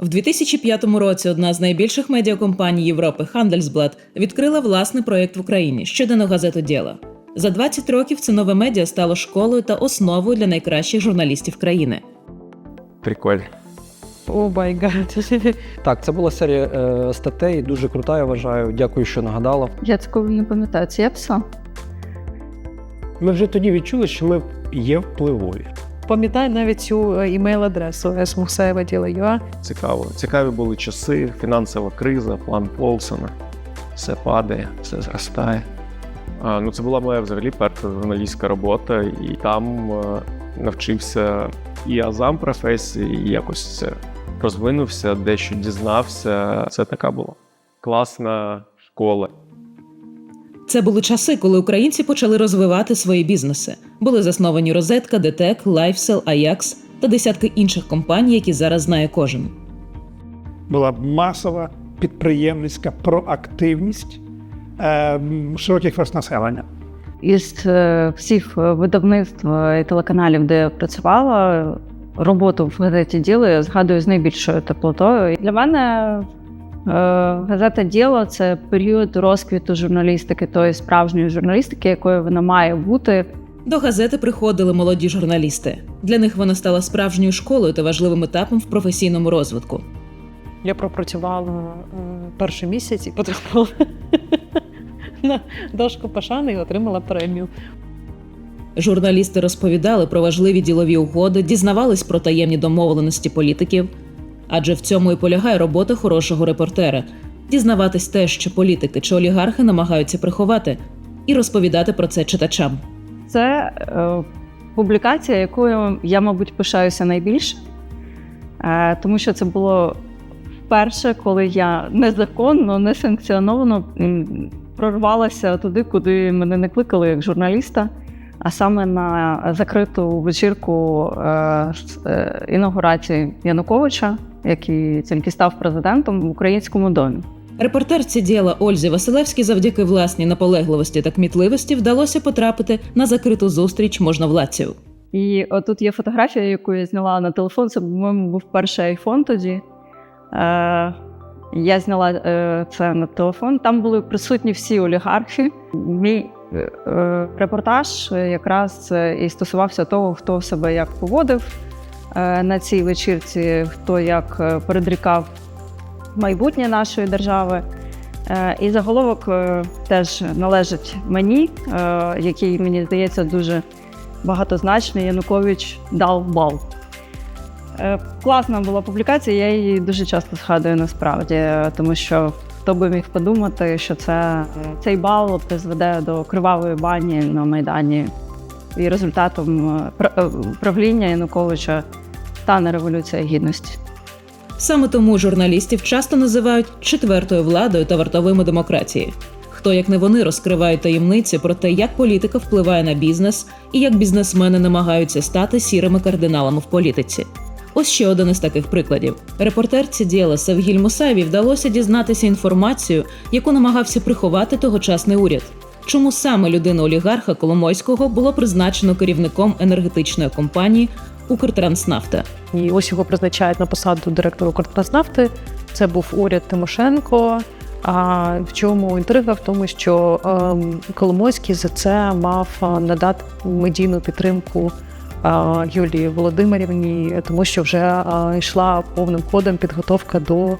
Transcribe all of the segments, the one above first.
В 2005 році одна з найбільших медіакомпаній Європи Handelsblad відкрила власний проєкт в Україні щоденну газету Діла. За 20 років це нове медіа стало школою та основою для найкращих журналістів країни. Прикольно. О гад. Так, це була серія е, статей, дуже крута, я вважаю. Дякую, що нагадала. Я такого не пам'ятаю. Це я писала? Ми вже тоді відчули, що ми є впливові. Пам'ятаю навіть цю е, імейл-адресу smухсаєва.ua. Цікаво. Цікаві були часи, фінансова криза, план Полсона. Все падає, все зростає. А, ну, це була моя взагалі перша журналістська робота, і там е, навчився і азам професії, і якось це розвинувся, дещо дізнався. Це така була класна школа. Це були часи, коли українці почали розвивати свої бізнеси. Були засновані Розетка, ДТЕК, Лайфсел, Аякс та десятки інших компаній, які зараз знає кожен. була масова підприємницька проактивність е, широких верст населення. Із е, всіх видавництв е, і телеканалів, де я працювала, роботу в газеті «Діло» я згадую з найбільшою теплотою. Для мене газета «Діло» – це період розквіту журналістики, тої справжньої журналістики, якою вона має бути. До газети приходили молоді журналісти. Для них вона стала справжньою школою та важливим етапом в професійному розвитку. Я пропрацювала е, перший місяць і потрапила на дошку пошани і отримала премію. Журналісти розповідали про важливі ділові угоди, дізнавались про таємні домовленості політиків. Адже в цьому і полягає робота хорошого репортера дізнаватись те, що політики чи олігархи намагаються приховати, і розповідати про це читачам. Це е, публікація, якою я, мабуть, пишаюся найбільше, е, тому що це було вперше, коли я незаконно, несанкціоновано прорвалася туди, куди мене не кликали як журналіста, а саме на закриту вечірку е, е, інаугурації Януковича, який тільки став президентом в українському домі. Репортерці діла Ользі Василевській завдяки власній наполегливості та кмітливості вдалося потрапити на закриту зустріч можновладців. І отут є фотографія, яку я зняла на телефон. Це, по-моєму, був перший айфон тоді. Е, я зняла е, це на телефон. Там були присутні всі олігархи. Мій е, е, репортаж якраз е, і стосувався того, хто себе як поводив на цій вечірці, хто як е, передрікав майбутнє нашої держави. Е, І заголовок е, теж належить мені, е, який, мені здається, дуже багатозначний. Янукович дав бал. Е, Класна була публікація, я її дуже часто згадую насправді, е, тому що хто би міг подумати, що це, цей бал призведе до кривавої бані на Майдані. І результатом е, е, правління Януковича стане революція гідності. Саме тому журналістів часто називають четвертою владою та вартовими демократії. Хто як не вони розкривають таємниці про те, як політика впливає на бізнес і як бізнесмени намагаються стати сірими кардиналами в політиці. Ось ще один із таких прикладів. Репортерці діла Севгіль Мусаєві вдалося дізнатися інформацію, яку намагався приховати тогочасний уряд. Чому саме людину олігарха Коломойського було призначено керівником енергетичної компанії Укртранснафта? І ось його призначають на посаду директора «Укртранснафти». Це був уряд Тимошенко. А в чому інтрига? В тому, що ем, Коломойський за це мав е, надати медійну підтримку е, Юлії Володимирівні, тому що вже е, йшла повним ходом підготовка до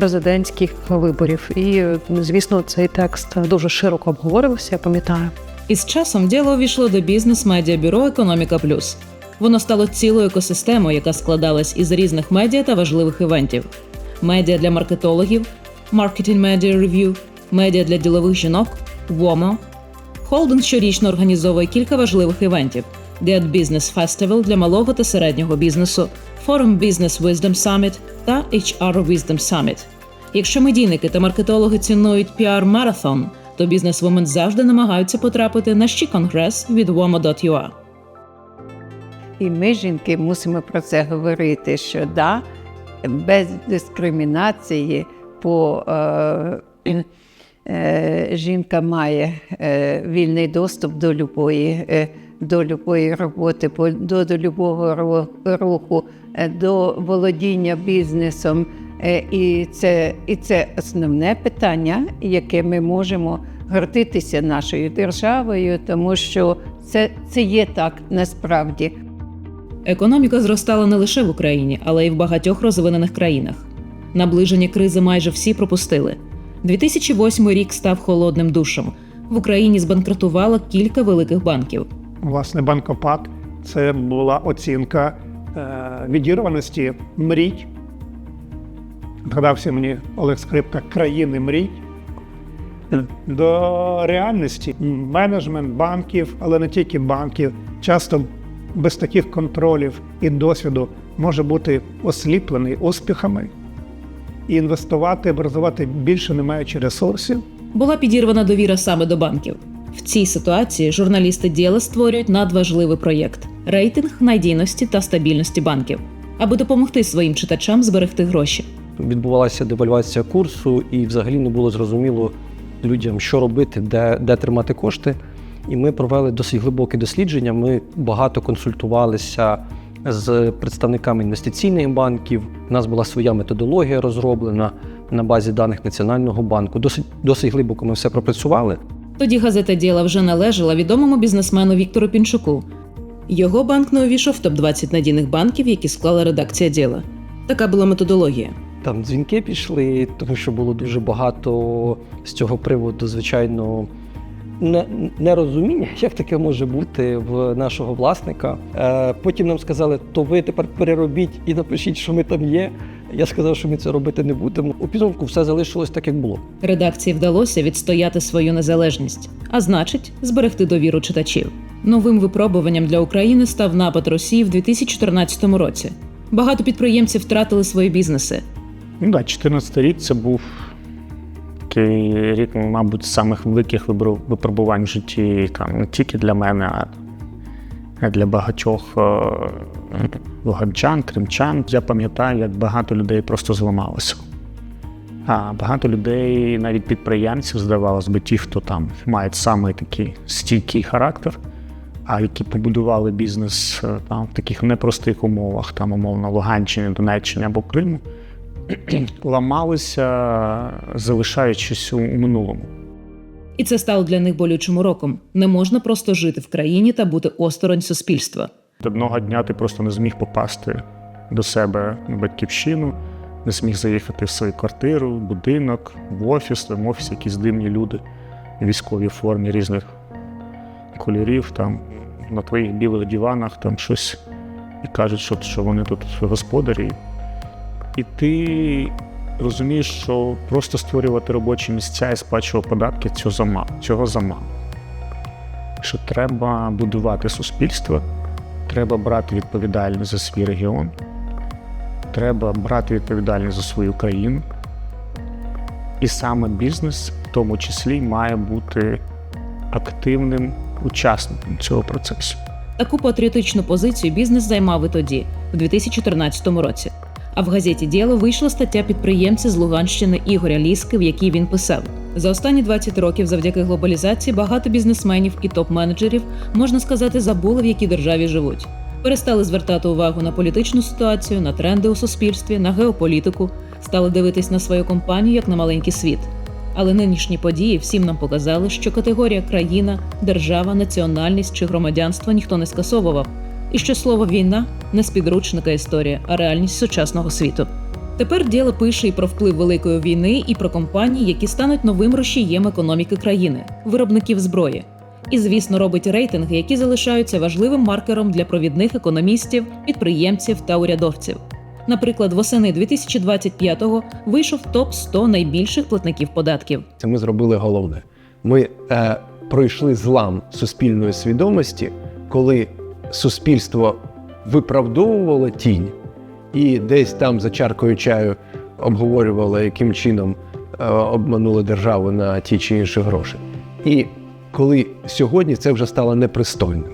президентських виборів. І, звісно, цей текст дуже широко обговорювався, я пам'ятаю. Із часом діло увійшло до бізнес-медіабюро Економіка Плюс. Воно стало цілою екосистемою, яка складалась із різних медіа та важливих івентів: медіа для маркетологів, Marketing Media Review, медіа для ділових жінок, WOMO. Холдинг щорічно організовує кілька важливих івентів: Get Business Festival для малого та середнього бізнесу, Forum Business Wisdom Summit та HR Wisdom Summit. Якщо медійники та маркетологи цінують PR-марафон, то бізнесвумен завжди намагаються потрапити на ще конгрес від womo.ua. І ми, жінки, мусимо про це говорити, що да, без дискримінації по е, е, жінка має е, вільний доступ до любої, е, до любої роботи, до, до любого руху, до володіння бізнесом. Е, І це, і це основне питання, яке ми можемо гордитися нашою державою, тому що це, це є так насправді. Економіка зростала не лише в Україні, але й в багатьох розвинених країнах. Наближення кризи майже всі пропустили. 2008 рік став холодним душем. В Україні збанкрутувало кілька великих банків. Власне, банкопад це була оцінка е, відірваності мрій. Згадався мені Олег Скрипка країни мрій. До реальності менеджмент банків, але не тільки банків, часто без таких контролів і досвіду може бути осліплений успіхами і інвестувати, образувати більше не маючи ресурсів. Була підірвана довіра саме до банків. В цій ситуації журналісти діла створюють надважливий проєкт рейтинг надійності та стабільності банків, аби допомогти своїм читачам зберегти гроші. Відбувалася девальвація курсу, і взагалі не було зрозуміло людям, що робити, де, де тримати кошти. І ми провели досить глибоке дослідження. Ми багато консультувалися з представниками інвестиційних банків. У нас була своя методологія розроблена на базі даних Національного банку. Досить, досить глибоко ми все пропрацювали. Тоді газета діла вже належала відомому бізнесмену Віктору Пінчуку. Його банк не увійшов в топ 20 надійних банків, які склала редакція діла. Така була методологія. Там дзвінки пішли, тому що було дуже багато з цього приводу, звичайно, не- нерозуміння, як таке може бути в нашого власника. Е, Потім нам сказали, то ви тепер переробіть і напишіть, що ми там є. Я сказав, що ми це робити не будемо. У підсумку все залишилось так, як було. Редакції вдалося відстояти свою незалежність, а значить, зберегти довіру читачів. Новим випробуванням для України став напад Росії в 2014 році. Багато підприємців втратили свої бізнеси. Ну так, 14 рік це був такий рік, мабуть, самих великих випробувань в житті там, не тільки для мене, а для багатьох е, луганчан, кримчан. Я пам'ятаю, як багато людей просто зламалося. А багато людей, навіть підприємців, здавалось би, ті, хто там мають саме такий стійкий характер, а які побудували бізнес е, там в таких непростих умовах, там умовно Луганщині, Донеччині або Криму, ламалися, залишаючись у минулому. І це стало для них болючим уроком. Не можна просто жити в країні та бути осторонь суспільства. Одного дня ти просто не зміг попасти до себе на батьківщину, не зміг заїхати в свою квартиру, будинок, в офіс, там в офісі якісь дивні люди в військовій формі різних кольорів, там на твоїх білих диванах там щось і кажуть, що, що вони тут господарі. І ти розумієш, що просто створювати робочі місця і сплачувати податки цього замало. Цього замало. Що треба будувати суспільство, треба брати відповідальність за свій регіон, треба брати відповідальність за свою країну. І саме бізнес в тому числі має бути активним учасником цього процесу. Таку патріотичну позицію бізнес займав і тоді, в 2014 році. А в газеті Діло вийшла стаття підприємця з Луганщини Ігоря Ліски, в якій він писав: за останні 20 років, завдяки глобалізації, багато бізнесменів і топ-менеджерів, можна сказати, забули, в якій державі живуть. Перестали звертати увагу на політичну ситуацію, на тренди у суспільстві, на геополітику, стали дивитись на свою компанію як на маленький світ. Але нинішні події всім нам показали, що категорія країна, держава, національність чи громадянство ніхто не скасовував, і що слово війна не з підручника історія, а реальність сучасного світу. Тепер діло пише і про вплив великої війни, і про компанії, які стануть новим рушієм економіки країни, виробників зброї. І, звісно, робить рейтинги, які залишаються важливим маркером для провідних економістів, підприємців та урядовців. Наприклад, восени 2025-го вийшов топ 100 найбільших платників податків. Це ми зробили головне. Ми е, пройшли злам суспільної свідомості, коли суспільство виправдовувало тінь і десь там за чаркою чаю обговорювало, яким чином е, обманули державу на ті чи інші гроші. І коли сьогодні це вже стало непристойним.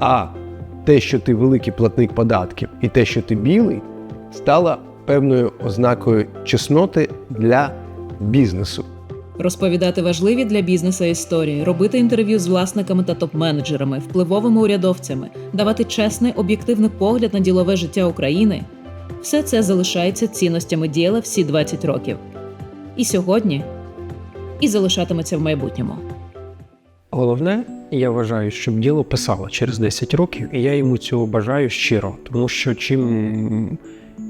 А те, що ти великий платник податків, і те, що ти білий, стало певною ознакою чесноти для бізнесу. Розповідати важливі для бізнесу історії, робити інтерв'ю з власниками та топ-менеджерами, впливовими урядовцями, давати чесний об'єктивний погляд на ділове життя України Все це залишається цінностями діла всі 20 років. І сьогодні, і залишатиметься в майбутньому. Головне, я вважаю, щоб діло писало через 10 років, і я йому цього бажаю щиро, тому що чим,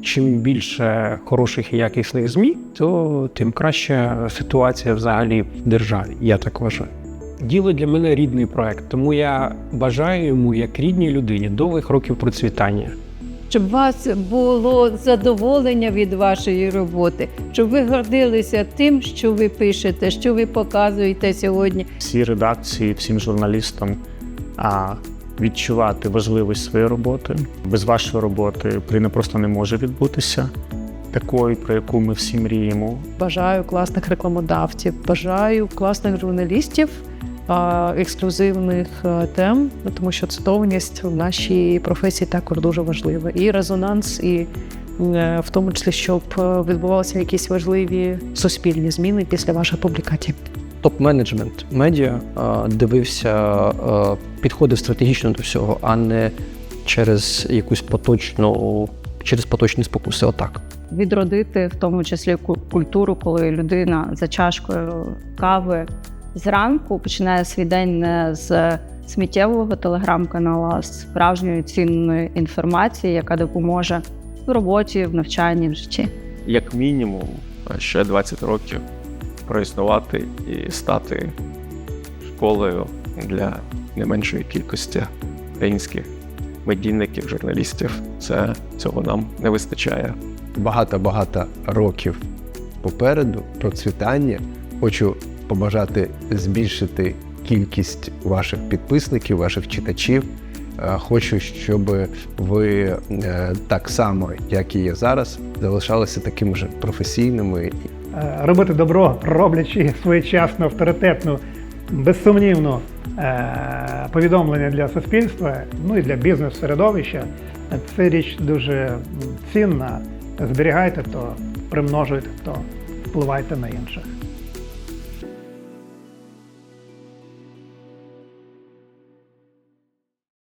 чим більше хороших і якісних ЗМІ, то тим краща ситуація взагалі в державі. Я так вважаю. Діло для мене рідний проект, тому я бажаю йому як рідній людині довгих років процвітання. Щоб у вас було задоволення від вашої роботи, щоб ви гордилися тим, що ви пишете, що ви показуєте сьогодні. Всій редакції, всім журналістам а, відчувати важливість своєї роботи. Без вашої роботи Україна просто не може відбутися. Такою, про яку ми всі мріємо. Бажаю класних рекламодавців, бажаю класних журналістів, ексклюзивних е, тем, тому що цитованість в нашій професії також дуже важлива. І резонанс, і е, в тому числі, щоб е, відбувалися якісь важливі суспільні зміни після ваших публікацій. Топ-менеджмент медіа дивився, підходив стратегічно до всього, а не через якусь поточну, через поточні спокуси. Отак. відродити в тому числі ку- культуру, коли людина за чашкою кави зранку починає свій день не з сміттєвого телеграм-каналу, а з справжньої цінної інформації, яка допоможе в роботі, в навчанні, в житті. Як мінімум, ще 20 років проіснувати і стати школою для не меншої кількості українських медійників, журналістів. Це цього нам не вистачає. багато-багато років попереду процвітання. Хочу побажати збільшити кількість ваших підписників, ваших читачів. Е, Хочу, щоб ви е, так само, як і є зараз, залишалися такими ж професійними робити добро, роблячи своєчасно, авторитетну, безсумнівну е, повідомлення для суспільства, ну і для бізнес-середовища. Це річ дуже цінна. Зберігайте то, примножуйте то, впливайте на інших.